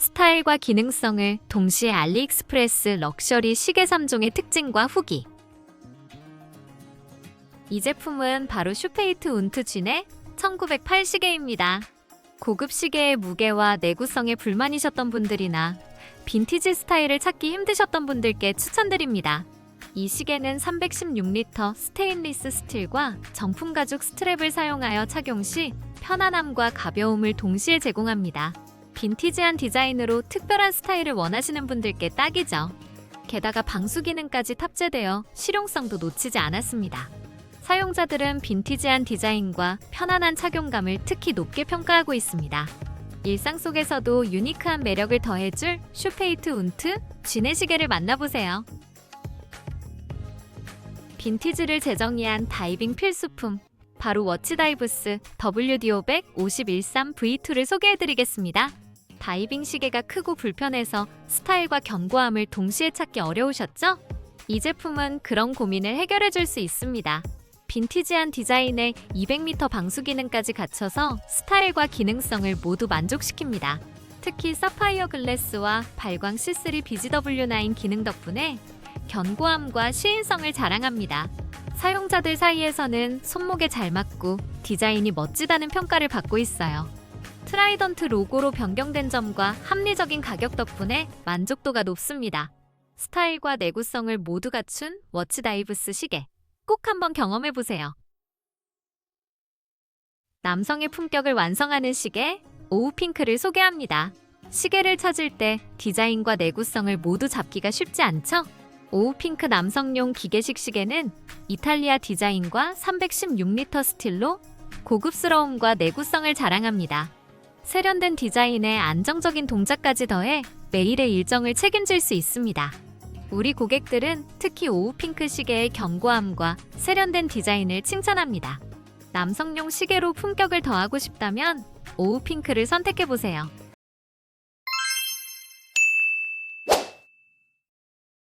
스타일과 기능성을 동시에 알리익스프레스 럭셔리 시계 3종의 특징과 후기. 이 제품은 바로 슈페이트 운트 진의 1908 시계입니다. 고급 시계의 무게와 내구성에 불만이셨던 분들이나 빈티지 스타일을 찾기 힘드셨던 분들께 추천드립니다. 이 시계는 316리터 스테인리스 스틸과 정품 가죽 스트랩을 사용하여 착용 시 편안함과 가벼움을 동시에 제공합니다. 빈티지한 디자인으로 특별한 스타일을 원하시는 분들께 딱이죠. 게다가 방수 기능까지 탑재되어 실용성도 놓치지 않았습니다. 사용자들은 빈티지한 디자인과 편안한 착용감을 특히 높게 평가하고 있습니다. 일상 속에서도 유니크한 매력을 더해줄 슈페이트 운트 쥐네 시계를 만나보세요. 빈티지를 재정의한 다이빙 필수품 바로 워치다이브스 WD500 5013 V2를 소개해드리겠습니다. 다이빙 시계가 크고 불편해서 스타일과 견고함을 동시에 찾기 어려우셨죠? 이 제품은 그런 고민을 해결해 줄 수 있습니다. 빈티지한 디자인에 200m 방수 기능까지 갖춰서 스타일과 기능성을 모두 만족시킵니다. 특히 사파이어 글래스와 발광 C3 BGW9 기능 덕분에 견고함과 시인성을 자랑합니다. 사용자들 사이에서는 손목에 잘 맞고 디자인이 멋지다는 평가를 받고 있어요. 트라이던트 로고로 변경된 점과 합리적인 가격 덕분에 만족도가 높습니다. 스타일과 내구성을 모두 갖춘 워치다이브스 시계. 꼭 한번 경험해 보세요. 남성의 품격을 완성하는 시계 오우 핑크를 소개합니다. 시계를 찾을 때 디자인과 내구성을 모두 잡기가 쉽지 않죠? 오우 핑크 남성용 기계식 시계는 이탈리아 디자인과 316리터 스틸로 고급스러움과 내구성을 자랑합니다. 세련된 디자인에 안정적인 동작까지 더해 매일의 일정을 책임질 수 있습니다. 우리 고객들은 특히 오우 핑크 시계의 견고함과 세련된 디자인을 칭찬합니다. 남성용 시계로 품격을 더하고 싶다면 오우 핑크를 선택해 보세요.